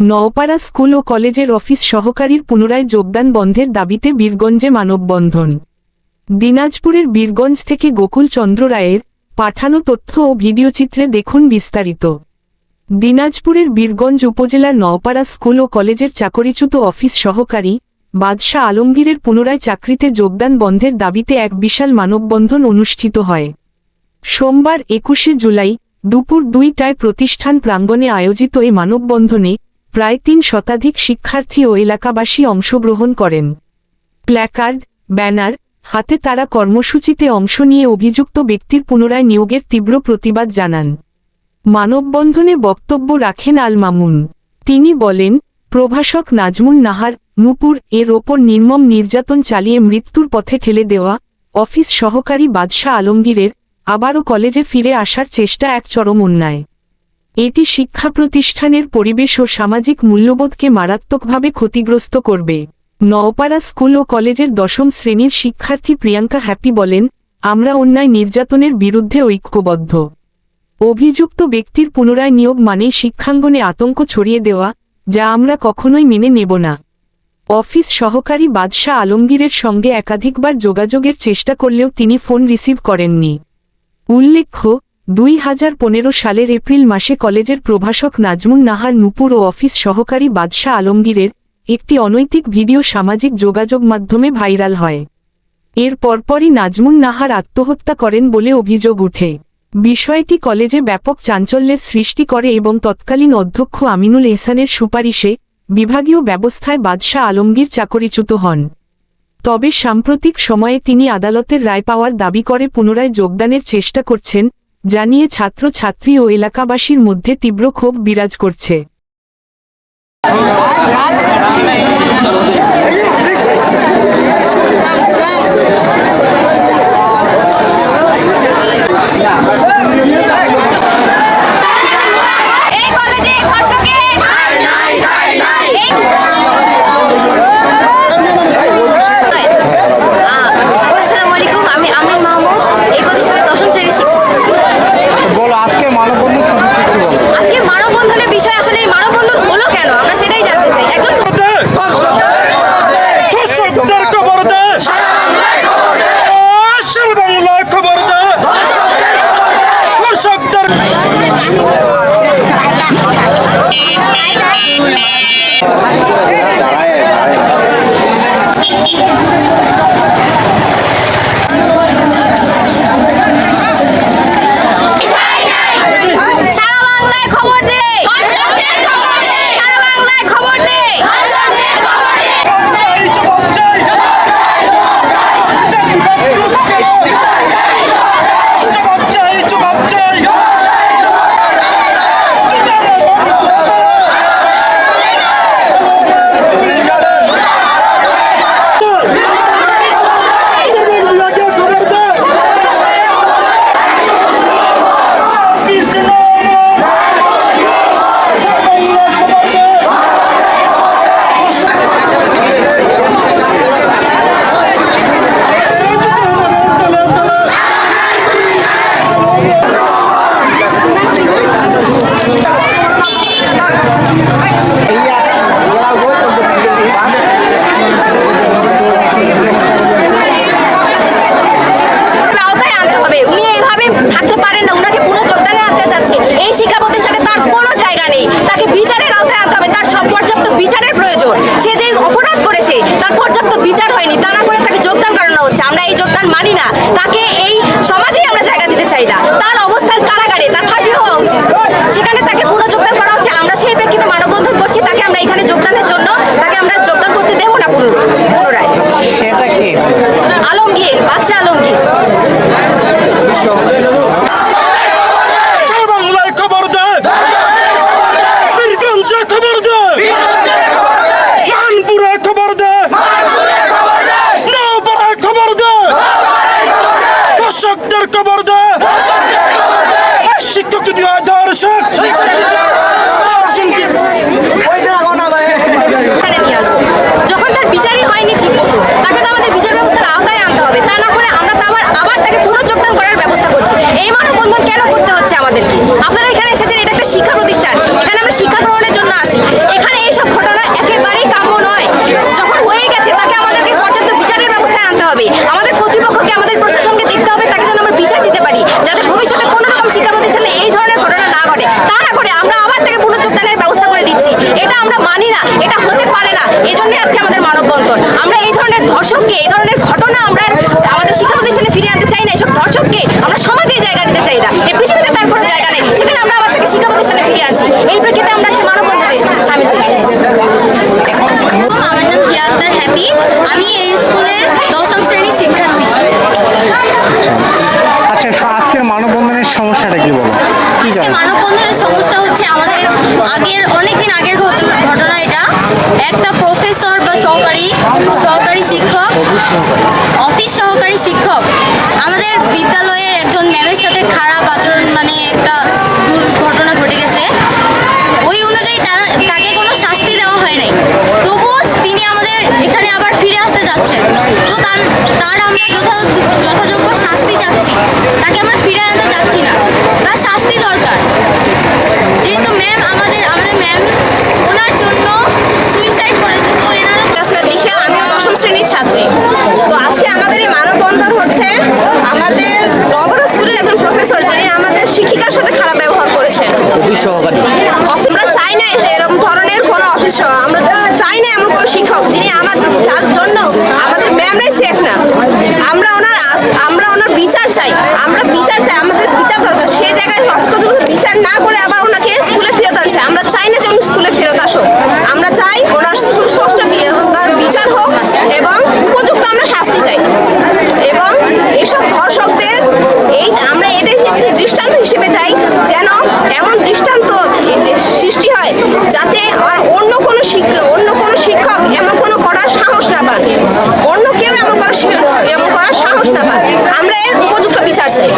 Naopara school ও কলেজের office সহকারীর পুনরায় যোগদান বন্ধের দাবিতে বীরগঞ্জে মানববন্ধন। দিনাজপুরের বীরগঞ্জ থেকে গোকুল চন্দ্র রায়ের পাঠানো তথ্য ও ভিডিওচিত্রে দেখুন বিস্তারিত। দিনাজপুরের বীরগঞ্জ উপজেলার নওপাড়া স্কুল ও কলেজের চাকরিচ্যুত অফিস সহকারী বাদশাহ আলমগীরের পুনরায় চাকরিতে যোগদান বন্ধের দাবিতে এক বিশাল মানববন্ধন অনুষ্ঠিত হয়। সোমবার একুশে জুলাই দুপুর দুইটায় প্রতিষ্ঠান প্রাঙ্গণে আয়োজিত এই মানববন্ধনে প্রায় তিন শতাধিক শিক্ষার্থী ও এলাকাবাসী অংশগ্রহণ করেন। প্ল্যাকার্ড, ব্যানার, হাতে তারা কর্মসূচিতে অংশ নিয়ে অভিযুক্ত ব্যক্তির পুনরায় নিয়োগের তীব্র প্রতিবাদ জানান। মানববন্ধনে বক্তব্য রাখেন আল মামুন তিনি বলেন, প্রভাষক নাজমুন নাহার, নুপুর, এর ওপর নির্মম নির্যাতন চালিয়ে মৃত্যুর পথে ঠেলে দেওয়া, অফিস সহকারী বাদশাহ আলমগীরের, আবারও কলেজে ফিরে আসার চেষ্টা এক চরম অন্যায়। এটি শিক্ষা প্রতিষ্ঠানের পরিবেশ ও সামাজিক মূল্যবোধকে মারাত্মকভাবে ক্ষতিগ্রস্ত করবে। নওপাড়া স্কুল ও কলেজের দশম শ্রেণির শিক্ষার্থী প্রিয়াঙ্কা হ্যাপি বলেন, আমরা অন্যায় নির্যাতনের বিরুদ্ধে ঐক্যবদ্ধ। অভিযুক্ত ব্যক্তির পুনরায় নিয়োগ মানেই শিক্ষাঙ্গনে আতঙ্ক ছড়িয়ে দেওয়া, যা আমরা কখনোই মেনে নেব না। অফিস সহকারী বাদশাহ আলমগীরের সঙ্গে একাধিকবার যোগাযোগের চেষ্টা করলেও তিনি ফোন রিসিভ করেননি। উল্লেখ্য দুই হাজার পনেরো সালের এপ্রিল মাসে কলেজের প্রভাষক নাজমুন নাহার নুপুর ও অফিস সহকারী বাদশাহ আলমগীরের একটি অনৈতিক ভিডিও সামাজিক যোগাযোগ মাধ্যমে ভাইরাল হয়। এর পরপরই নাজমুন নাহার আত্মহত্যা করেন বলে অভিযোগ উঠে বিষয়টি কলেজে ব্যাপক চাঞ্চল্যের সৃষ্টি করে এবং তৎকালীন অধ্যক্ষ আমিনুল এহসানের সুপারিশে বিভাগীয় ব্যবস্থায় বাদশাহ আলমগীর চাকরিচ্যুত হন। তবে সাম্প্রতিক সময়ে তিনি আদালতের রায় পাওয়ার দাবি করে পুনরায় যোগদানের চেষ্টা করছেন জানিয়ে ছাত্রছাত্রী ও এলাকাবাসীর মধ্যে তীব্র ক্ষোভ বিরাজ করছে। আলমগীর বাচ্চা আলমগীর আসল বাংলায় খবর দে বীরগঞ্জে খবর দে মানপুরে খবর দে নওপাড়ায় খবর দে দর্শকদের খবর দে শিক্ষক যদি হয় দর্শক এখানে নিয়ে আসব যখন তার বিচারই হয়নি ঠিক মতো তাকে তো আমাদের বিচার ব্যবস্থার আওতায় আনতে হবে তা না করে আমরা তো আবার আবার তাকে পুনঃযোগদান করার ব্যবস্থা করছি এই মানুষ ধর্ষককে এই ধরনের ঘটনা আমরা আমাদের শিক্ষা প্রতিষ্ঠানে ফিরিয়ে আনতে চাই না এসব ধর্ষককে আমরা সমাজে জায়গা দিতে চাই না এই পৃথিবীতে তার কোনো জায়গা নেই সেখানে আমরা আবার তাকে শিক্ষা প্রতিষ্ঠানে ফিরিয়ে আনছি এই প্রেক্ষিতে আমরা আজকে মানববন্ধনে সামিল হয়েছি আমার নাম হিয়া আক্তার হ্যাপি আমি এই স্কুলের দশম শ্রেণির শিক্ষার্থী আচ্ছা স- আজকের মানববন্ধনের সমস্যাটা কি বলো? আজকে মানববন্ধনের সমস্যা হচ্ছে আমাদের আগের অনেক দিন আগের ঘটনা ঘটনা এটা। একটা প্রফেসর বা সহকারী সহকারী শিক্ষক অফিস সহকারী শিক্ষক আমাদের বিদ্যালয়ের একজন ম্যামের সাথে খারাপ আচরণ মানে একটা দুর্ঘটনা ঘটে গেছে ওই অনুযায়ী তারা তাকে কোনো শাস্তি দেওয়া হয় নাই তবুও তিনি আমাদের এখানে আবার ফিরে আসতে যাচ্ছেন তো তার তার আমরা যথা- যথাযোগ্য শাস্তি চাচ্ছি তাকে আমরা ফিরে আনতে চাচ্ছি না তার শাস্তি দরকার যেহেতু ম্যাম আমাদের আমাদের ম্যাম ওনার জন্য সুইসাইড করেছে তো এনারও ক্লাসের দিশা আমিও দশম শ্রেণির ছাত্রী তো আজকে আমাদের এই মানববন্ধন হচ্ছে আমাদের নবর স্কুলের একজন প্রফেসর যিনি আমাদের শিক্ষিকার সাথে খারাপ ব্যবহার করেছেন আমরা চাই না এরকম ধরনের কোনো অফিস আমরা চাই না এমন কোনো শিক্ষক যিনি আমাদের যার জন্য ম্যামরাই সেফ না। আমরা ওনার আমরা ওনার বিচার চাই। আমরা বিচার চাই, আমাদের বিচার দরকার। সেই জায়গায় কর্তৃপক্ষ বিচার না করে আবার ওনাকে স্কুলে ফেরত আনছে। আমরা চাই না যে উনি স্কুলে ফেরত আসুক। আমরা চাই ওনার সুস্পষ্ট বিচার হোক এবং উপযুক্ত আমরা শাস্তি চাই। এবং এসব ধর্ষকদের এই, আমরা এটাই একটি দৃষ্টান্ত হিসেবে চাই যেন এমন দৃষ্টান্ত সৃষ্টি হয় যাতে আর অন্য কোনো শিক্ষক, অন্য কোনো শিক্ষক এমন কোনো করার সাহস না পান। অন্য এমন করার সাহস না পায়। আমরা এর উপযুক্ত বিচার চাই।